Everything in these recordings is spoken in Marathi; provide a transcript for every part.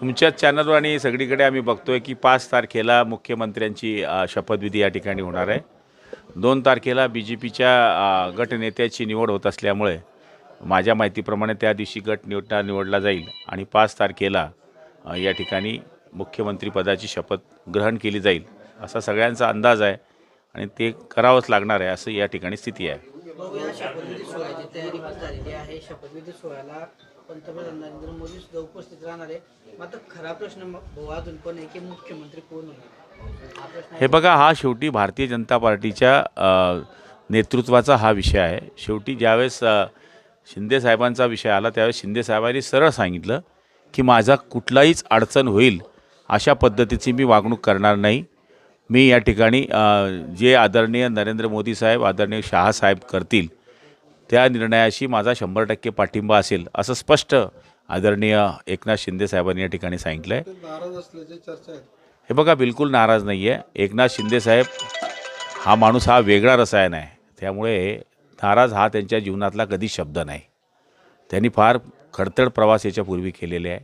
तुमच्याच चॅनलवर आणि सगळीकडे आम्ही बघतोय की पाच तारखेला मुख्यमंत्र्यांची शपथविधी या ठिकाणी होणार आहे. दोन तारखेला बी जे पीच्या गटनेत्याची निवड होत असल्यामुळे माझ्या माहितीप्रमाणे त्या दिवशी गट निवडा निवडला जाईल आणि पाच तारखेला या ठिकाणी मुख्यमंत्रीपदाची शपथ ग्रहण केली जाईल असा सगळ्यांचा अंदाज आहे आणि ते करावंच लागणार आहे असं या ठिकाणी स्थिती आहे. पंतप्रधान नरेंद्र मोदी सुद्धा उपस्थित राहणार आहे. मात्र खरा प्रश्न भाऊ अजून पण आहे की मुख्यमंत्री कोण होणार? हा प्रश्न हे बघा हा शेवटी भारतीय जनता पार्टीच्या अ, नेतृत्वाचा हा विषय आहे. शेवटी ज्यावेळेस अ, शिंदे साहेबांचा विषय आला त्यावेळेस शिंदे साहेबांनी सरळ सांगितलं की माझा कुठलाहीच अडचण होईल अशा पद्धतीची मी वागणूक करणार नाही. मी या ठिकाणी अ, जे आदरणीय नरेंद्र मोदी साहेब आदरणीय शहा साहेब करतील त्या निर्णयाशी माझा शंभर टक्के पाठिंबा असेल असं स्पष्ट आदरणीय एकनाथ शिंदे साहेबांनी या ठिकाणी सांगितलं आहे. हे बघा बिलकुल नाराज नाही आहे एकनाथ शिंदेसाहेब हा माणूस हा वेगळा रसायन आहे. त्यामुळे नाराज हा त्यांच्या जीवनातला कधी शब्द नाही. त्यांनी फार खडतड प्रवास याच्यापूर्वी केलेले आहे.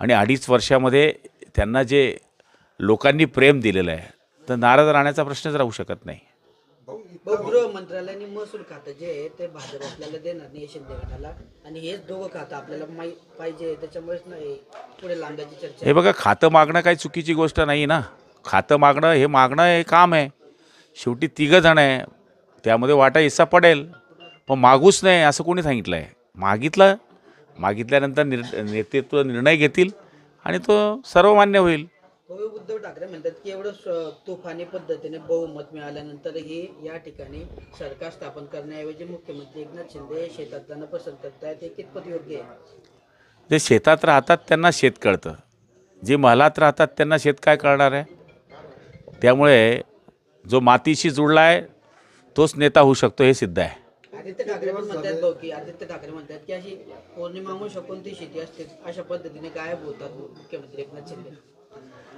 आणि अडीच वर्षामध्ये त्यांना जे लोकांनी प्रेम दिलेलं आहे तर नाराज राहण्याचा प्रश्नच राहू शकत नाही. भाऊ भाऊ गृह मंत्रालयाने महसूल खातं जे आहे ते भाजप आपल्याला देणार नाही शिंदे गटाला. आणि हेच दोघं खातं आपल्याला माहीत पाहिजे त्याच्यामुळेच नाही पुढे लांब्याची चर्चा हे बघा खातं मागणं काही चुकीची गोष्ट नाही ना. खातं मागणं हे मागणं हे काम आहे. शेवटी तिघं जण आहे. त्यामध्ये वाटा हिस्सा पडेल. पण मागूच नाही असं कोणी सांगितलं आहे मागितलं मागितल्यानंतर निर नेतृत्व निर्णय घेतील आणि तो सर्वमान्य होईल. भाऊ उद्धव ठाकरे म्हणतात की एवढं तुफानी पद्धतीने बहुमत मिळाल्यानंतरही या ठिकाणी सरकार स्थापन करण्याऐवजी मुख्यमंत्री एकनाथ शिंदे शेतात जाणं पसंत करतायत हे कितपत योग्य आहे? जे शेतात राहतात त्यांना शेत कळतं. जे महलात राहतात त्यांना शेत काय कळणार आहे? त्यामुळे जो मातीशी जुळला आहे तोच नेता होऊ शकतो हे सिद्ध आहे. आदित्य ठाकरे पण म्हणतात भाऊ की आदित्य ठाकरे म्हणतात की अशी पौर्णिमा शकून ती शेती असते अशा पद्धतीने गायब होतात मुख्यमंत्री एकनाथ शिंदे.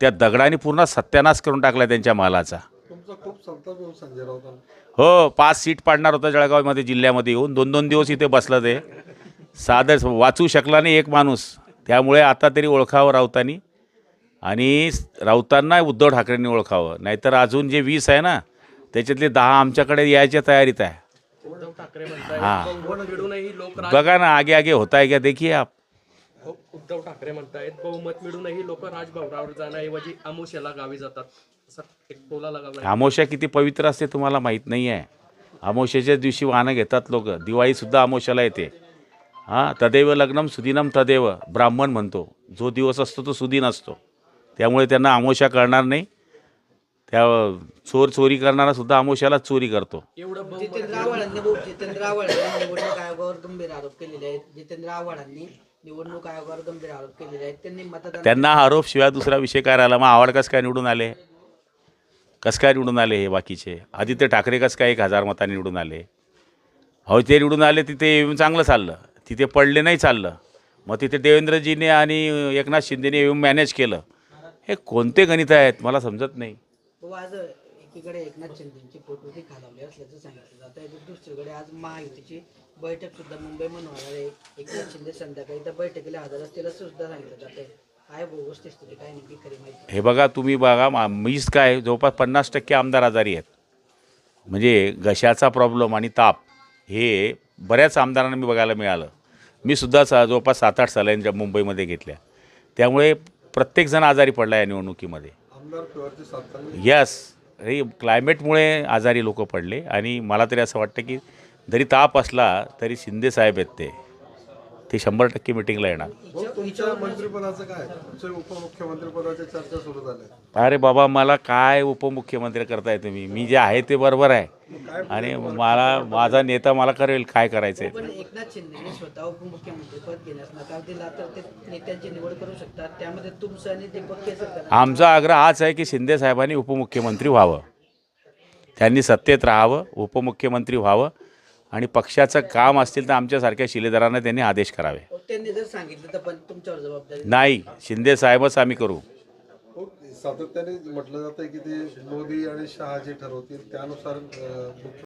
त्या दगडाने पूर्ण सत्यानाश करून टाकला त्यांच्या महालाचा तुमचा खूप संताप येऊ संजय राऊतांना. हो पाच सीट पाडणार होता जळगावमध्ये जिल्ह्यामध्ये येऊन. दोन दोन दिवस इथे बसलं ते. साधं वाचू शकला नाही एक माणूस. त्यामुळे आता तरी ओळखावं राऊतांनी. आणि राऊतांना उद्धव ठाकरेंनी ओळखावं. नाहीतर अजून जे वीस आहे ना त्याच्यातले दहा आमच्याकडे यायच्या तयारीत आहे. उद्धव ठाकरे म्हणतायत हां. लोक बघा ना आगे आगे होता है क्या देखिए आप उद्धव ठाकरे म्हणतायत बहुमत मिळूनही लोक राजभवनावर जाण्याऐवजी आमुष्याला गावी जातात. असा एक किती पवित्र असते तुम्हाला माहीत नाही आहे अमावस्येच्या दिवशी वाहनं घेतात लोक. दिवाळीसुद्धा अमावस्याला येते. हां तदेव लग्नम सुदिनम तदेव ब्राह्मण म्हणतो. जो दिवस असतो तो सुदिन असतो. त्यामुळे त्यांना अमावस्या कळणार नाही. त्या चोर चोरी करणारा सुद्धा अमावस्यालाच चोरी करतो. एवढं बहुमत जितेंद्र आव्हाडांनी जितेंद्र आव्हाडांनी निवडणूक आयोगावर गंभीर आरोप केलेले आहेत. जितेंद्र आव्हाडांनी निवडणूक आयोगावर गंभीर आरोप केलेले आहेत. त्यांनी मतदान त्यांना हा आरोप शिवाय दुसरा विषय काय राहिला मग आवड कसं काय निवडून आले? कसं काय निवडून आले हे बाकीचे? आदित्य ठाकरे कसं काय एक हजार मतांनी निवडून आले? हो ते निवडून आले तिथे येऊन चांगलं चाललं. तिथे पडले नाही चाललं. मग तिथे देवेंद्रजीने आणि एकनाथ शिंदेने येऊन मॅनेज केलं. हे कोणते गणित आहेत? मला समजत नाही. भाऊ आज एकीकडे एकनाथ शिंदेची खालावली असल्याचं सांगितलं जात आहे तर दुसरीकडे आज महायुतीची बैठक सुद्धा मुंबई होणार आहे एकनाथ शिंदे संध्याकाळी त्या बैठकीला हजर असतील असं सुद्धा सांगितलं जात आहे काय भाऊ वस्तुस्थिती काय नेमकी खरी माहिती. हे बघा तुम्ही बघा मा- मीच काय जवळपास पन्नास टक्के आमदार आजारी आहेत. म्हणजे घशाचा प्रॉब्लेम आणि ताप हे बऱ्याच आमदारांना मी बघायला मिळालं. मी सुद्धा सा जवळपास सात आठ सालांच्या मुंबईमध्ये घेतल्या. त्यामुळे प्रत्येकजण आजारी पडला या निवडणुकीमध्ये. आमदार यस हे क्लायमेटमुळे आजारी लोक पडले आणि मला तरी असं वाटतं की जरी ताप असला तरी शिंदे साहेब आहेत ते. ते शंभर टक्के मिटिंगला येणार. हो तुमच्या मंत्रिपदाचं काय? तुमच्या उपमुख्यमंत्री पदाच्या चर्चा सुरू झाल्या अरे बाबा मला काय उपमुख्यमंत्री करताय तुम्ही? मी जे आहे ते बरोबर आहे. आणि मला माझा नेता मला करेल काय करायचं एकनाथ शिंदेने स्वतः उपमुख्यमंत्री पद घेण्यास नकार दिला तर ते नेत्यांची निवड करू शकतात. त्यामध्ये तुमचं आणि दीपक आमचा आग्रह हाच आहे की शिंदे साहेबांनी उपमुख्यमंत्री व्हावं. त्यांनी सत्तेत राहावं उपमुख्यमंत्री व्हावं. आणि पक्षाचं काम असतील तर आमच्यासारख्या शिलेदारांना त्यांनी आदेश करावे. त्यांनी जर सांगितलं तर पण तुमच्यावर जबाबदारी. नाही शिंदे साहेबच आम्ही करू. हो सातत्याने म्हटलं जातं की ते मोदी आणि शहा जे ठरवतील त्यानुसार अं, मुख्य